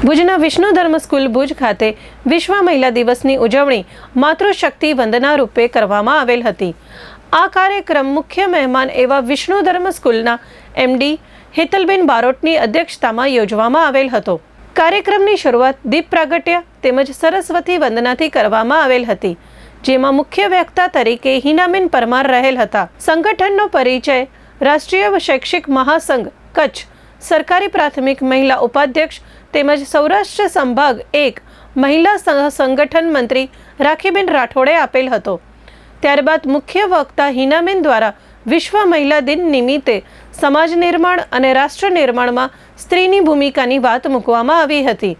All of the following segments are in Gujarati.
ભુજના વિષ્ણુ ધર્મ સ્કૂલ ભુજ ખાતે વિશ્વ મહિલા દિવસની ઉજવણી માતૃશક્તિ વંદના રૂપે કરવામાં આવેલ હતી. આ કાર્યક્રમ મુખ્ય મહેમાન એવા વિષ્ણુ ધર્મ સ્કૂલના એમડી હેતલબેન બારોટની અધ્યક્ષતામાં યોજવામાં આવેલ હતો. કાર્યક્રમની શરૂઆત દીપ પ્રાગટ્ય તેમજ સરસ્વતી વંદનાથી કરવામાં આવેલ હતી, જેમાં મુખ્ય વક્તા તરીકે હિનાબેન પરમાર રહેલ હતા. સંગઠનનો પરિચય રાષ્ટ્રીય શૈક્ષિક મહાસંઘ કચ્છ સરકારી પ્રાથમિક મહિલા ઉપાધ્યક્ષ તેમજ સૌરાષ્ટ્ર સંભાગ એક મહિલા સંગઠન મંત્રી રાખીબેન રાઠોડે આપેલ હતો. ત્યારબાદ મુખ્ય વક્તા હિનાબેન દ્વારા વિશ્વ મહિલા દિન નિમિત્તે સમાજ નિર્માણ અને રાષ્ટ્ર નિર્માણમાં સ્ત્રીની ભૂમિકાની વાત મૂકવામાં આવી હતી.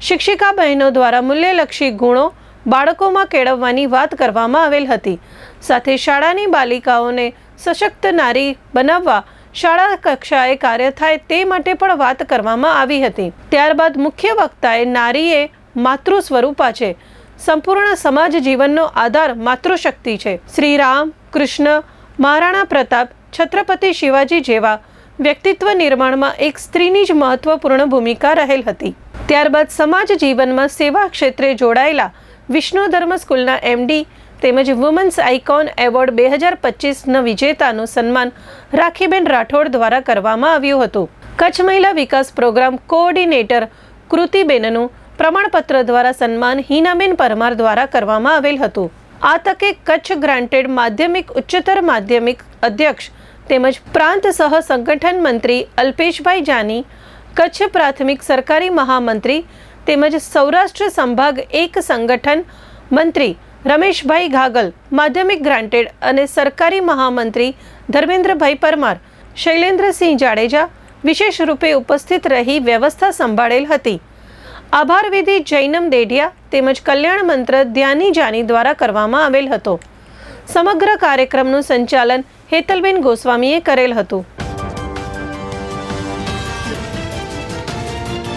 શિક્ષિકા બહેનો દ્વારા મૂલ્યલક્ષી ગુણો બાળકોમાં કેળવવાની વાત કરવામાં આવેલ હતી. સાથે શાળાની બાલિકાઓને સશક્ત નારી બનાવવા શાળા કક્ષાએ કાર્ય થાય તે માટે પણ વાત કરવામાં આવી હતી. ત્યારબાદ મુખ્ય વક્તાએ નારીએ માતૃ સ્વરૂપા છે. સંપૂર્ણ સમાજ જીવનનો આધાર માતૃશક્તિ છે. શ્રી રામ કૃષ્ણ, મહારાણા પ્રતાપ, છત્રપતિ શિવાજી જેવા વ્યક્તિત્વ નિર્માણમાં એક સ્ત્રીની જ મહત્વપૂર્ણ ભૂમિકા રહેલ હતી. ત્યારબાદ સમાજ જીવનમાં સેવા ક્ષેત્રે જોડાયેલા વિષ્ણુ ધર્મ સ્કૂલના એમડી તેમજ વુમન્સ આઇકોન એવોર્ડ બે હજાર પચીસના વિજેતાનું સન્માન રાખીબેન રાઠોડ દ્વારા કરવામાં આવ્યું હતું. કચ્છ મહિલા વિકાસ પ્રોગ્રામ કોઓર્ડિનેટર કૃતિબેનનું પ્રમાણપત્ર દ્વારા સન્માન હિનાબેન પરમાર દ્વારા કરવામાં આવેલ હતું. આ તકે કચ્છ ગ્રાન્ટેડ માધ્યમિક ઉચ્ચતર માધ્યમિક અધ્યક્ષ તેમજ પ્રાંત સહ સંગઠન મંત્રી અલ્પેશભાઈ જાની, કચ્છ પ્રાથમિક સરકારી મહામંત્રી તેમજ સૌરાષ્ટ્ર સંભાગ એક સંગઠન મંત્રી રમેશભાઈ ઘાગલ, માધ્યમિક ગ્રાન્ટેડ અને સરકારી મહામંત્રી ધર્મેન્દ્રભાઈ પરમાર, શૈલેન્દ્રસિંહ જાડેજા વિશેષ રૂપે ઉપસ્થિત રહી વ્યવસ્થા સંભાળેલ હતી. આભાર વિધિ જૈનમ દેઢિયા તેમજ કલ્યાણ મંત્ર ધ્યાની જાની દ્વારા કરવામાં આવેલ હતો. સમગ્ર કાર્યક્રમનું સંચાલન હેતલબેન ગોસ્વામીએ કરેલ હતું.